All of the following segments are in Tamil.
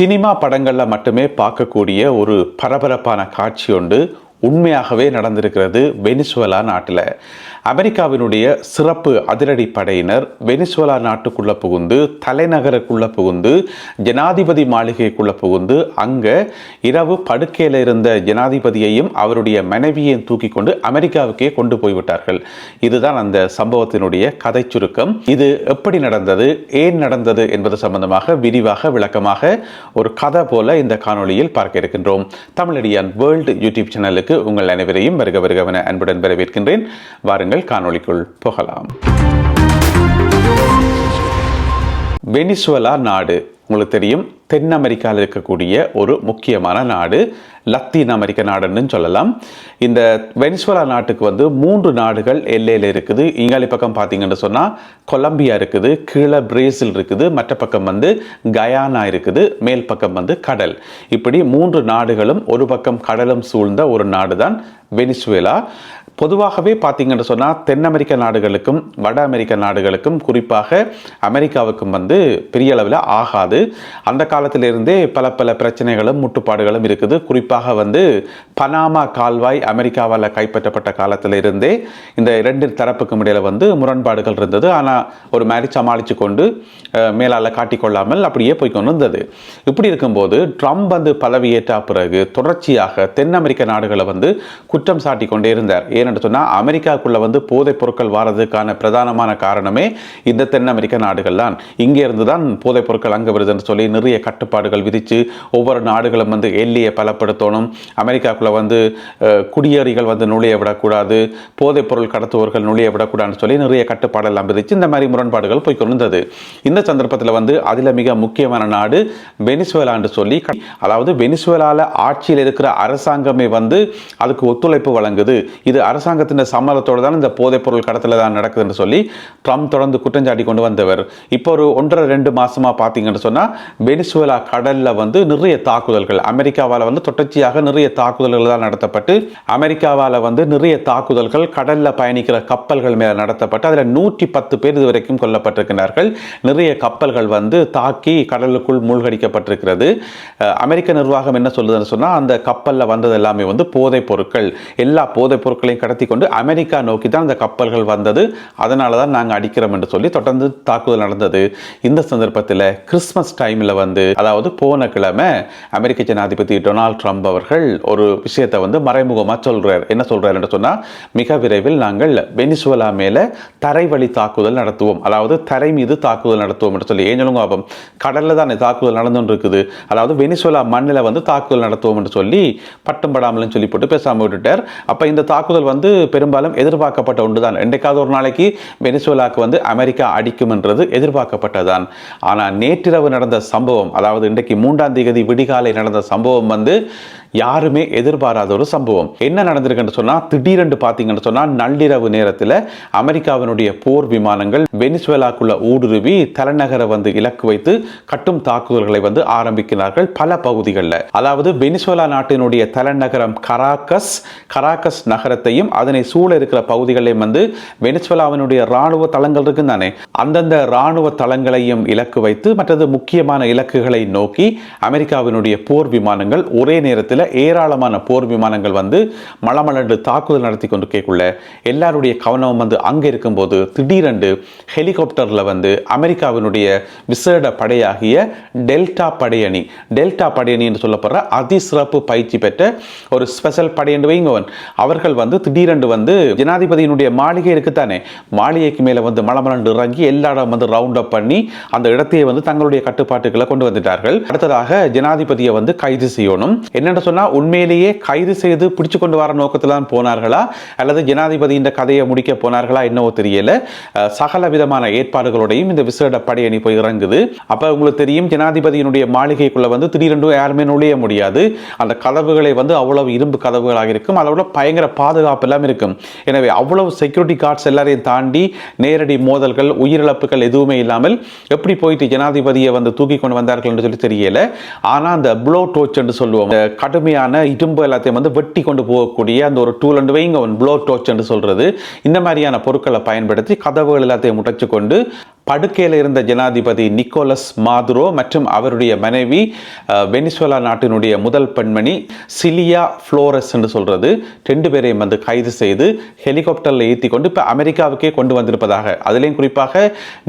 சினிமா படங்களில் மட்டுமே பார்க்கக்கூடிய ஒரு பரபரப்பான காட்சி ஒன்று உண்மையாகவே நடந்திருக்கிறது வெனிசுவலா நாட்டில். அமெரிக்காவினுடைய சிறப்பு அதிரடி படையினர் வெனிசுவலா நாட்டுக்குள்ள புகுந்து தலைநகருக்குள்ள புகுந்து ஜனாதிபதி மாளிகைக்குள்ள புகுந்து அங்கே இரவு படுக்கையில் இருந்த ஜனாதிபதியையும் அவருடைய மனைவியையும் தூக்கி கொண்டு அமெரிக்காவுக்கே கொண்டு போய்விட்டார்கள். இதுதான் அந்த சம்பவத்தினுடைய கதை சுருக்கம். இது எப்படி நடந்தது ஏன் நடந்தது என்பது சம்பந்தமாக விரிவாக விளக்கமாக ஒரு கதை போல இந்த காணொளியில் பார்க்க இருக்கின்றோம். தமிழடியான் வேர்ல்டு யூடியூப் சேனலுக்கு உங்கள் அனைவரையும் வருக வருகவன அன்புடன் வரவேற்கின்றேன். வாருங்கள். காணொளிக்குள் போகலாம். வெனிசுவலா நாடு உங்களுக்கு தெரியும் தென் அமெரிக்காவில் இருக்கக்கூடிய ஒரு முக்கியமான நாடு லத்தீன் அமெரிக்க நாடுன்னு சொல்லலாம். இந்த வெனிசுவலா நாட்டுக்கு வந்து மூன்று நாடுகள் எல்லையில் இருக்குது. இங்காலி பக்கம் பார்த்தீங்கன்னு சொன்னால் கொலம்பியா இருக்குது கீழே பிரேசில் இருக்குது மற்ற பக்கம் வந்து கயானா இருக்குது மேல் பக்கம் வந்து கடல். இப்படி மூன்று நாடுகளும் ஒரு பக்கம் கடலும் சூழ்ந்த ஒரு நாடு தான் வெனிசுவேலா. பொதுவாகவே பார்த்தீங்கன்னு சொன்னால் தென் அமெரிக்க நாடுகளுக்கும் வட அமெரிக்க நாடுகளுக்கும் குறிப்பாக அமெரிக்காவுக்கும் வந்து பெரிய அளவில் ஆகாது. அந்த காலத்திலிருந்தே பல பல பிரச்சனைகளும் முட்டுப்பாடுகளும் இருக்குது. குறிப்பாக வந்து பனாமா கால்வாய் அமெரிக்காவால் கைப்பற்றப்பட்ட காலத்திலிருந்தே இந்த இரண்டு தரப்புக்கும் இடையில் வந்து முரண்பாடுகள் இருந்தது. ஆனால் ஒரு மாதிரி சமாளித்து கொண்டு மேலால் காட்டிக்கொள்ளாமல் அப்படியே போய் கொண்டு இருந்தது இப்படி இருக்கும்போது ட்ரம்ப் வந்து பதவியேற்ற பிறகு தொடர்ச்சியாக தென் அமெரிக்க நாடுகளை வந்து குற்றம் சாட்டி கொண்டே இருந்தார். ஏனென்று சொன்னால் அமெரிக்காக்குள்ளே வந்து போதைப் பொருட்கள் வாரதுக்கான பிரதானமான காரணமே இந்த தென் அமெரிக்க நாடுகள் தான். இங்கே இருந்து தான் போதைப் பொருட்கள் அங்கே வருதுன்னு சொல்லி நிறைய கட்டுப்பாடுகள் விதித்து ஒவ்வொரு நாடுகளும் வந்து எல்லையை பலப்படுத்தணும். அமெரிக்காக்குள்ளே வந்து குடியேறிகள் வந்து நுழைய விடக்கூடாது போதைப் பொருள் கடத்துவோர்கள் நுழைய விடக்கூடாதுன்னு சொல்லி நிறைய கட்டுப்பாடெல்லாம் விதித்து இந்த மாதிரி முரண்பாடுகள் போய் கொண்டிருந்தது. இந்த சந்தர்ப்பத்தில் வந்து அதில் மிக முக்கியமான நாடு வெனிசுவேலான்னு சொல்லி அதாவது வெனிசுவேலாவில் ஆட்சியில் இருக்கிற அரசாங்கமே வந்து அதுக்கு ஒத்துழைப்பு வழங்குது. இது அரசு அரசாங்கத்தின் சம்மதத்தோடு தான் இந்த போதைப்பொருள் கடத்தல தான் நடக்குதுன்னு சொல்லி ட்ரம்ப் தொடர்ந்து குற்றஞ்சாட்டி கொண்டு வந்தவர். இப்போ ஒரு ஒன்றரை ரெண்டு மாதமாக பார்த்தீங்கன்னு சொன்னால் வெனிசுவலா கடலில் வந்து நிறைய தாக்குதல்கள். அமெரிக்காவால் வந்து தொடர்ச்சியாக நிறைய தாக்குதல்கள் தான் நடத்தப்பட்டு அமெரிக்காவால் வந்து நிறைய தாக்குதல்கள் கடலில் பயணிக்கிற கப்பல்கள் மேலே நடத்தப்பட்டு அதில் நூற்றி பத்து பேர் இது வரைக்கும் கொல்லப்பட்டிருக்கிறார்கள். நிறைய கப்பல்கள் வந்து தாக்கி கடலுக்குள் மூழ்கடிக்கப்பட்டிருக்கிறது. அமெரிக்க நிர்வாகம் என்ன சொல்லுதுன்னு சொன்னால் அந்த கப்பலில் வந்தது எல்லாமே வந்து போதைப் பொருட்கள். எல்லா போதைப் பொருட்களையும் கடத்தி கொண்டு அமெரிக்கா நோக்கி தான் அந்த கப்பல்கள் வந்தது. அதனால தான் நாங்கள் அடிக்கிறோம் என்று சொல்லி தொடர்ந்து தாக்குதல் நடந்தது. இந்த சந்தர்ப்பத்தில் கிறிஸ்மஸ் டைமில் வந்து அதாவது போன கிழமை அமெரிக்க ஜனாதிபதி டொனால்ட் ட்ரம்ப் அவர்கள் ஒரு விஷயத்தை வந்து மறைமுகமாக சொல்றார். என்ன சொல்றார் என்று சொன்னால் மிக விரைவில் நாங்கள் வெனிசுவலா மேலே தரைவழி தாக்குதல் நடத்துவோம். அதாவது தரை மீது தாக்குதல் நடத்துவோம் என்று சொல்லி. ஏன் சொல்லுங்க ஆபம் கடலில் தான் தாக்குதல் நடந்துட்டு இருக்குது அதாவது வெனிசுவலா மண்ணில் வந்து தாக்குதல் நடத்துவோம் என்று சொல்லி பட்டம் படாமல் சொல்லி போட்டு பேசாமல் விட்டுட்டார். அப்போ இந்த தாக்குதல் வந்து பெரும்பாலும் எதிர்பார்க்கப்பட்ட ஒன்று தான் என்றைக்காவது ஒரு நாளைக்கு வெனிசுவலாக்கு வந்து அமெரிக்கா அடிக்கும்ன்றது எதிர்பார்க்கப்பட்டதான் ஆனால் நேற்றிரவு நடந்த சம்பவம் அதாவது இன்றைக்கு மூன்றாம் தேதி விடிகாலை நடந்த சம்பவம் வந்து யாருமே எதிர்பாராத ஒரு சம்பவம். என்ன நடந்திருக்குன்னு சொன்னால் திடீரென்று பார்த்தீங்கன்னு சொன்னால் நள்ளிரவு நேரத்தில் அமெரிக்காவினுடைய போர் விமானங்கள் வெனிசுவேலாக்குள்ள ஊடுருவி தலைநகரை வந்து இலக்கு வைத்து கட்டும் தாக்குதல்களை வந்து ஆரம்பிக்கிறார்கள் பல பகுதிகளில். அதாவது வெனிசுவேலா நாட்டினுடைய தலைநகரம் கராக்கஸ் கராக்கஸ் நகரத்தையும் அதனை சூழ இருக்கிற பகுதிகளையும் வந்து வெனிசுவேலாவினுடைய ராணுவ தளங்கள் இருக்கு தானே. அந்தந்த ராணுவ தளங்களையும் இலக்கு வைத்து மற்றது முக்கியமான இலக்குகளை நோக்கி அமெரிக்காவினுடைய போர் விமானங்கள் ஒரே நேரத்தில் ஏராளமான போர் விமானங்கள் வந்து மலமலண்டு தாக்குதல் நடத்தி கொண்டு கேட்குள்ள எல்லாருடைய கவனமும் வந்து அங்கே இருக்கும்போது திடீரென்று ஹெலிகாப்டரில் வந்து அமெரிக்காவினுடைய விசேட படையாகிய டெல்டா படையணி டெல்டா படையணி என்று சொல்லப்படுற அதிசிறப்பு பயிற்சி பெற்ற ஒரு ஸ்பெஷல் படை என்று வைங்கவன் அவர்கள் வந்து திடீரென்று வந்து ஜனாதிபதியினுடைய மாளிகை இருக்குத்தானே மாளிகைக்கு மேலே வந்து மலமலண்டு இறங்கி எல்லா இடம் வந்து ரவுண்ட் அப் பண்ணி அந்த இடத்தையே வந்து தங்களுடைய கட்டுப்பாட்டுகளை கொண்டு வந்துட்டார்கள். அடுத்ததாக ஜனாதிபதியை வந்து கைது செய்யணும். என்னென்னு சொன்னால் உண்மையிலேயே கைது செய்து பிடிச்சு கொண்டு வர நோக்கத்தில் தான் போனார்களா? அல்லது ஜனாதிபதி இந்த கதையை முடிக்க போனார்களா? என்னவோ தெரியல. சகல விதமான ஏற்பாடுகளோடையும் இந்த விசேட படையணி போய் இறங்குது. அப்போ உங்களுக்கு தெரியும் ஜனாதிபதியினுடைய மாளிகைக்குள்ள வந்து திடீரென்று யாருமே நுழைய முடியாது. அந்த கதவுகளை வந்து அவ்வளவு இரும்பு கதவுகளாக இருக்கும். அதோட பயங்கர பாதுகாப்பு எல்லாம் இருக்கும். எனவே அவ்வளவு செக்யூரிட்டி கார்ட்ஸ் எல்லாரையும் தாண்டி நேரடி மோதல்கள் உயிரிழப்புகள் எதுவுமே இல்லாமல் எப்படி போயிட்டு ஜனாதிபதியை வந்து தூக்கி கொண்டு வந்தார்கள் என்று சொல்லி தெரியல. ஆனால் அந்த ப்ளோ டோச் என்று சொல்லுவோம். கடும் கடுமையான இரும்பு எல்லாத்தையும் வந்து வெட்டி கொண்டு போகக்கூடிய அந்த ஒரு டூல் அண்ட் வைங்க ப்ளோ டோச் என்று சொல்றது. இந்த மாதிரியான பொருட்களை பயன்படுத்தி கதவுகள் எல்லாத்தையும் முடைச்சு கொண்டு படுக்கையில் இருந்த ஜனாதிபதி நிக்கோலஸ் மாதுரோ மற்றும் அவருடைய மனைவி வெனிசுவலா நாட்டினுடைய முதல் பெண்மணி சிலியா ஃப்ளோரஸ் என்று சொல்கிறது ரெண்டு பேரையும் வந்து கைது செய்து ஹெலிகாப்டரில் ஏற்றி கொண்டு இப்போ அமெரிக்காவுக்கே கொண்டு வந்திருப்பதாக அதிலையும் குறிப்பாக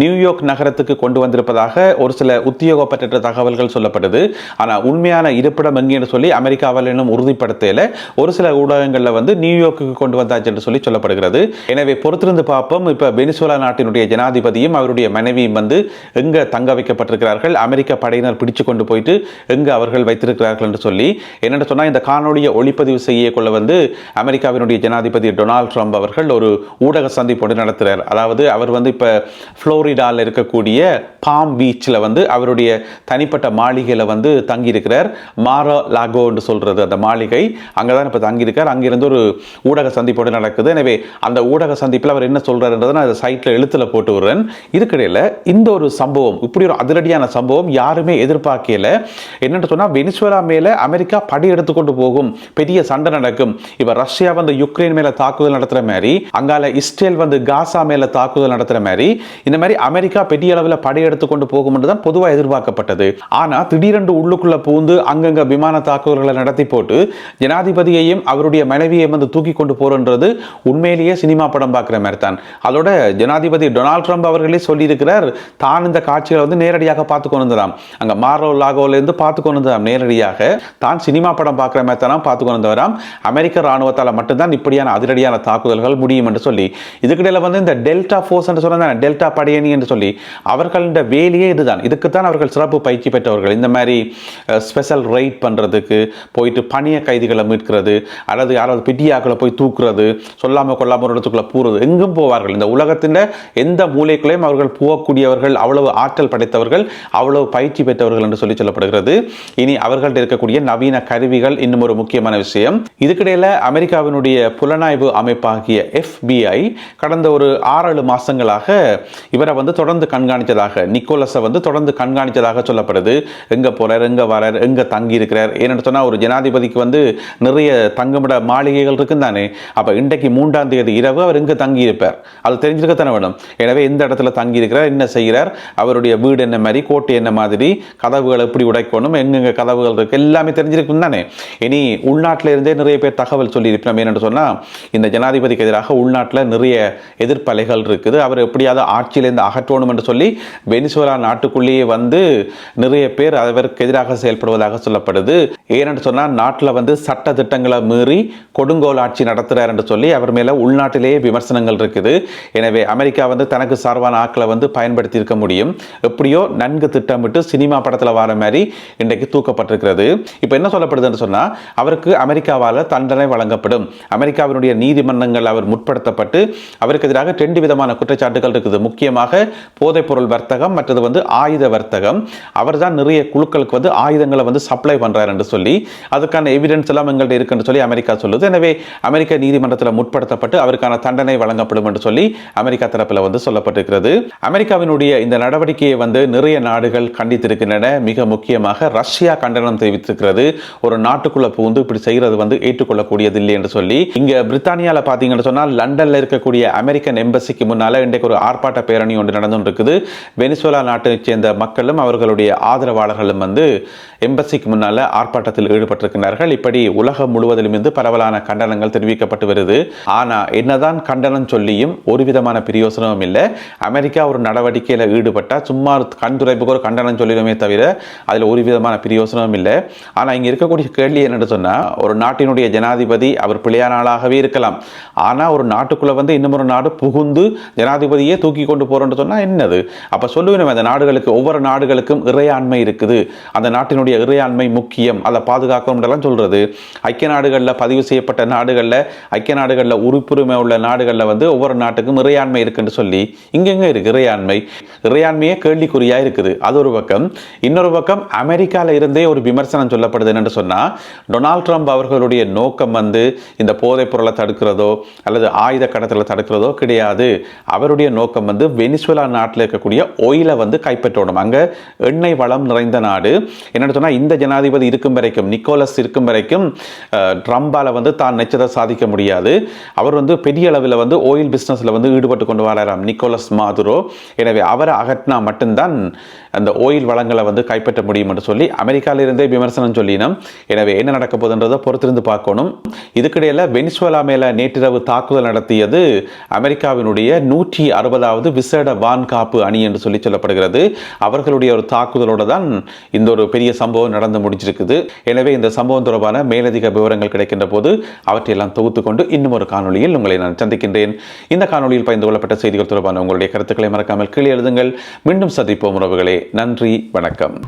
நியூயார்க் நகரத்துக்கு கொண்டு வந்திருப்பதாக ஒரு சில உத்தியோகப்பட்ட தகவல்கள் சொல்லப்படுது. ஆனால் உண்மையான இருப்பிடம் எங்கேன்னு சொல்லி அமெரிக்காவில் இன்னும் உறுதிப்படுத்தல. ஒரு சில ஊடகங்களில் வந்து நியூயார்க்குக்கு கொண்டு வந்தாச்சு என்று சொல்லி சொல்லப்படுகிறது. எனவே பொறுத்திருந்து பார்ப்போம். இப்போ வெனிசுவலா நாட்டினுடைய ஜனாதிபதியும் அவருடைய மனைவியும் வந்து எங்க தங்க வைக்கப்பட்டிருக்கிறார்கள்? அமெரிக்க படையினர் பிடிச்சு கொண்டு போயிட்டு எங்க அவர்கள் வைத்திருக்கிறார்கள் என்று சொல்லி என்னென்னு சொன்னால் இந்த காணொலியை ஒளிப்பதிவு செய்ய கொள்ள வந்து அமெரிக்காவினுடைய ஜனாதிபதி டொனால்ட் ட்ரம்ப் அவர்கள் ஒரு ஊடக சந்திப்போடு நடத்துகிறார் அதாவது அவர் வந்து இப்போ ஃப்ளோரிடாவில் இருக்கக்கூடிய பாம் பீச்சில் வந்து அவருடைய தனிப்பட்ட மாளிகையில் வந்து தங்கியிருக்கிறார். மாரோ என்று சொல்கிறது அந்த மாளிகை. அங்கே தான் இப்போ தங்கியிருக்கார். அங்கிருந்து ஒரு ஊடக சந்திப்போடு நடக்குது. எனவே அந்த ஊடக சந்திப்பில் அவர் என்ன சொல்கிறாருன்றதை நான் அந்த சைட்டில் எழுத்தில் போட்டு விடுறேன். இதுக்கிடையில் இந்த ஒரு சம்பவம் இப்படி ஒரு அதிரடியான சம்பவம் யாருமே எதிர்பார்க்கல. என்னென்னு சொன்னால் வெனிசுவலா மேலே அமெரிக்கா படி எடுத்துக்கொண்டு போகும். பெரிய சண்டை நடக்கும். இப்போ ரஷ்யா வந்து யுக்ரைன் மேலே தாக்குதல் நடத்துகிற மாதிரி அங்கால இஸ்ரேல் வந்து காசா மேலே தாக்குதல் நடத்துகிற மாதிரி இந்த மாதிரி அமெரிக்கா பெரிய அளவில் படை எடுத்துக்கொண்டு போகும் என்று தான் பொதுவாக எதிர்பார்க்கப்பட்டது. ஆனால் திடீரென்று உள்ளுக்குள்ள பூந்து அங்கங்க விமான தாக்குதல்களை நடத்தி போட்டு ஜனாதிபதியையும் அவருடைய மனைவியையும் வந்து தூக்கி கொண்டு போறன்றது உண்மையிலேயே சினிமா படம் பார்க்குற மாதிரி தான் அதோட ஜனாதிபதி டொனால்ட் ட்ரம்ப் அவர்களே சொல்லியிருக்கிறார். தான் இந்த காட்சிகளை வந்து நேரடியாக பார்த்து கொண்டு வந்ததாம் அங்கே மார்லோ லாகோலேருந்து பார்த்து கொண்டு வந்ததாம் நேரடியாக. தான் சினிமா படம் பார்க்குற மாதிரி தான் பார்த்து கொண்டு வந்தவராம் அமெரிக்க ராணுவத்தால் மட்டும்தான் இப்படியான அதிரடியான தாக்குதல்கள் முடியும் என்று சொல்லி இதுக்கிடையில் வந்து இந்த டெல்டா ஃபோர்ஸ் என்று சொன்னால் டெல்டா படையணி என்று சொல்லி அவர்களோட வேலையே இதுதான். இதுக்குத்தான் அவர்கள் சிறப்பு பயிற்சி பெற்றவர்கள். இந்த மாதிரி ஸ்பெஷல் ரைட் பண்ணுறதுக்கு போயிட்டு பணிய கைதிகளை மீட்கிறது அல்லது யாராவது பிடியாக்களை போய் தூக்குறது சொல்லாமல் கொள்ளாமல் ஒரு இடத்துக்குள்ளே போகிறது எங்கும் போவார்கள். இந்த உலகத்தின் எந்த மூலைக்குள்ளேயும் அவர்கள் போகக்கூடியவர்கள் அவ்வளவு ஆற்றல் படைத்தவர்கள் அவ்வளவு பயிற்சி பெற்றவர்கள் என்று சொல்லி சொல்லப்படுகிறது. இனி அவர்கள்ட்ட இருக்கக்கூடிய நவீன கருவிகள் இன்னும் ஒரு முக்கியமான விஷயம். இதுக்கிடையில் அமெரிக்காவினுடைய புலனாய்வு அமைப்பாகிய எஃபிஐ கடந்த ஒரு ஆறேழு மாதங்களாக இவரை வந்து தொடர்ந்து கண்காணித்ததாக நிக்கோலஸை வந்து தொடர்ந்து கண்காணித்ததாக சொல்லப்படுது. எங்கே போகிறார் எங்கே வரார் எங்கே தங்கி இருக்கிறார் ஏன்னு சொன்னால் ஒரு ஜனாதிபதிக்கு வந்து நிறைய தங்குமிட மாளிகைகள் இருக்கும் தானே. அப்ப இன்றைக்கு மூன்றாம் தேதி இரவு அவர் எங்க தங்கியிருப்பார்? அது தெரிஞ்சிருக்கத்தானே வேணும். எனவே எந்த இடத்துல தங்கி தங்கியிருக்கிறார் என்ன செய்கிறார்? அவருடைய வீடு என்ன மாதிரி கோட்டை என்ன மாதிரி கதவுகள் எப்படி உடைக்கணும் எங்கெங்க கதவுகள் இருக்கு எல்லாமே தெரிஞ்சிருக்கும் தானே. இனி உள்நாட்டில் இருந்தே நிறைய பேர் தகவல் சொல்லியிருப்போம் ஏன்னு சொன்னால் இந்த ஜனாதிபதிக்கு எதிராக உள்நாட்டில் நிறைய எதிர்ப்பலைகள் இருக்குது. அவர் எப்படியாவது ஆட்சியிலேருந்து அகற்றணும் என்று சொல்லி வெனிசுவலா நாட்டுக்குள்ளேயே வந்து நிறைய பேர் அவருக்கு எதிராக செயல்படுவதாக சொல்லப்படுது. ஏனென்று சொன்னால் நாட்டில் வந்து சட்ட திட்டங்களை மீறி கொடுங்கோல் ஆட்சி நடத்துகிறார் என்று சொல்லி அவர் மேலே உள்நாட்டிலேயே விமர்சனங்கள் இருக்குது. எனவே அமெரிக்கா வந்து தனக்கு சார்பான ஆக்களை ஆட்களை வந்து பயன்படுத்தி இருக்க முடியும். எப்படியோ நன்கு திட்டமிட்டு சினிமா படத்தில் வர மாதிரி இன்றைக்கு தூக்கப்பட்டிருக்கிறது. இப்போ என்ன சொல்லப்படுதுன்னு சொன்னால் அவருக்கு அமெரிக்காவால் தண்டனை வழங்கப்படும். அமெரிக்காவினுடைய நீதிமன்றங்கள் அவர் முற்படுத்தப்பட்டு அவருக்கு எதிராக ரெண்டு விதமான குற்றச்சாட்டுகள் இருக்குது. முக்கியமாக போதைப்பொருள் வர்த்தகம் மற்றது வந்து ஆயுத வர்த்தகம். அவர் தான் நிறைய குழுக்களுக்கு வந்து ஆயுதங்களை வந்து சப்ளை பண்ணுறார் என்று சொல்லி அதுக்கான எவிடன்ஸ் எல்லாம் எங்கள்கிட்ட இருக்குன்னு சொல்லி அமெரிக்கா சொல்லுது. எனவே அமெரிக்க நீதிமன்றத்தில் முற்படுத்தப்பட்டு அவருக்கான தண்டனை வழங்கப்படும் என்று சொல்லி அமெரிக்கா தரப்பில் வந்து சொல்லப்பட்டிருக்கிறது. அமெரிக்காவினுடைய இந்த நடவடிக்கையை வந்து நிறைய நாடுகள் கண்டித்திருக்கின்றன. மிக முக்கியமாக ரஷ்யா கண்டனம் தெரிவித்திருக்கிறது. ஒரு நாட்டுக்குள்ள புகுந்து இப்படி செய்கிறது வந்து ஏற்றுக்கொள்ளக்கூடியது இல்லை என்று சொல்லி. இங்க பிரித்தானியால பாத்தீங்கன்னு சொன்னால் லண்டன்ல இருக்கக்கூடிய அமெரிக்கன் எம்பசிக்கு முன்னால இன்றைக்கு ஒரு ஆர்ப்பாட்ட பேரணி ஒன்று நடந்து இருக்குது வெனிசுவேலா நாட்டைச் சேர்ந்த மக்களும் அவர்களுடைய ஆதரவாளர்களும் வந்து எம்பசிக்கு முன்னால ஆர்ப்பாட்டத்தில் ஈடுபட்டிருக்கிறார்கள் இப்படி உலகம் முழுவதிலும் இருந்து பரவலான கண்டனங்கள் தெரிவிக்கப்பட்டு வருது. ஆனா என்னதான் கண்டனம் சொல்லியும் ஒரு விதமான பிரயோசனமும் இல்லை. அமெரிக்கா ஒரு நடவடிக்கையில் ஈடுபட்டால் சும்மா ஒரு கண் துடைப்புக்கு ஒரு கண்டனம் சொல்லிடுமே தவிர அதில் ஒரு விதமான பிரயோசனமும் இல்லை. ஆனால் இங்கே இருக்கக்கூடிய கேள்வி என்னென்னு சொன்னால் ஒரு நாட்டினுடைய ஜனாதிபதி அவர் பிள்ளையானாளாகவே இருக்கலாம். ஆனால் ஒரு நாட்டுக்குள்ளே வந்து இன்னும் ஒரு நாடு புகுந்து ஜனாதிபதியே தூக்கி கொண்டு போகிறோன்னு சொன்னால் என்னது? அப்போ சொல்லுவேன் அந்த நாடுகளுக்கு ஒவ்வொரு நாடுகளுக்கும் இறையாண்மை இருக்குது. அந்த நாட்டினுடைய இறையாண்மை முக்கியம். அதை பாதுகாக்கணும்ன்றலாம் சொல்கிறது ஐக்கிய நாடுகளில் பதிவு செய்யப்பட்ட நாடுகளில் ஐக்கிய நாடுகளில் உறுப்புரிமை உள்ள நாடுகளில் வந்து ஒவ்வொரு நாட்டுக்கும் இறையாண்மை இருக்குன்னு சொல்லி இங்கெங்கே இருக்குது இறையாண்மை. இறையாண்மையே கேள்விக்குறியாக இருக்குது. அது ஒரு பக்கம். இன்னொரு பக்கம் அமெரிக்காவில் இருந்தே ஒரு விமர்சனம் சொல்லப்படுது என்னன்னு சொன்னால் டொனால்ட் ட்ரம்ப் அவர்களுடைய நோக்கம் வந்து இந்த போதைப் பொருளை தடுக்கிறதோ அல்லது ஆயுத கடத்தலை தடுக்கிறதோ கிடையாது. அவருடைய நோக்கம் வந்து வெனிசுவலா நாட்டில் இருக்கக்கூடிய ஒயிலை வந்து கைப்பற்றணும். அங்கே எண்ணெய் வளம் நிறைந்த நாடு. என்னென்னு சொன்னால் இந்த ஜனாதிபதி இருக்கும் வரைக்கும் நிக்கோலஸ் இருக்கும் வரைக்கும் ட்ரம்பால் வந்து தான் நிச்சயத்தை சாதிக்க முடியாது. அவர் வந்து பெரிய அளவில் வந்து ஆயில் பிஸ்னஸில் வந்து ஈடுபட்டு கொண்டு வராராம் நிக்கோலஸ் மாதுரோ. மதுரோ எனவே அவரை அகற்றினா மட்டும்தான் அந்த ஓயில் வளங்களை வந்து கைப்பற்ற முடியும் என்று சொல்லி அமெரிக்காவிலிருந்தே விமர்சனம் சொல்லினோம். எனவே என்ன நடக்க போகுதுன்றதை பொறுத்திருந்து பார்க்கணும். இதுக்கிடையில் வெனிசுவலா மேல நேற்றிரவு தாக்குதல் நடத்தியது அமெரிக்காவினுடைய நூற்றி அறுபதாவது விசேட வான்காப்பு அணி என்று சொல்லி சொல்லப்படுகிறது. அவர்களுடைய ஒரு தாக்குதலோடு தான் இந்த ஒரு பெரிய சம்பவம் நடந்து முடிஞ்சிருக்குது. எனவே இந்த சம்பவம் தொடர்பான மேலதிக விவரங்கள் கிடைக்கின்ற போது அவற்றையெல்லாம் தொகுத்து கொண்டு இன்னும் ஒரு காணொளியில் உங்களை நான் சந்திக்கின்றேன். இந்த காணொலியில் பகிர்ந்து கொள்ளப்பட்ட செய்திகள் தொடர்பான உங்களுடைய கருத்துக்களை கருத்துக்களை மறக்காமல் கீழே எழுதுங்கள். மீண்டும் சந்திப்போம் உறவுகளே. நன்றி வணக்கம்.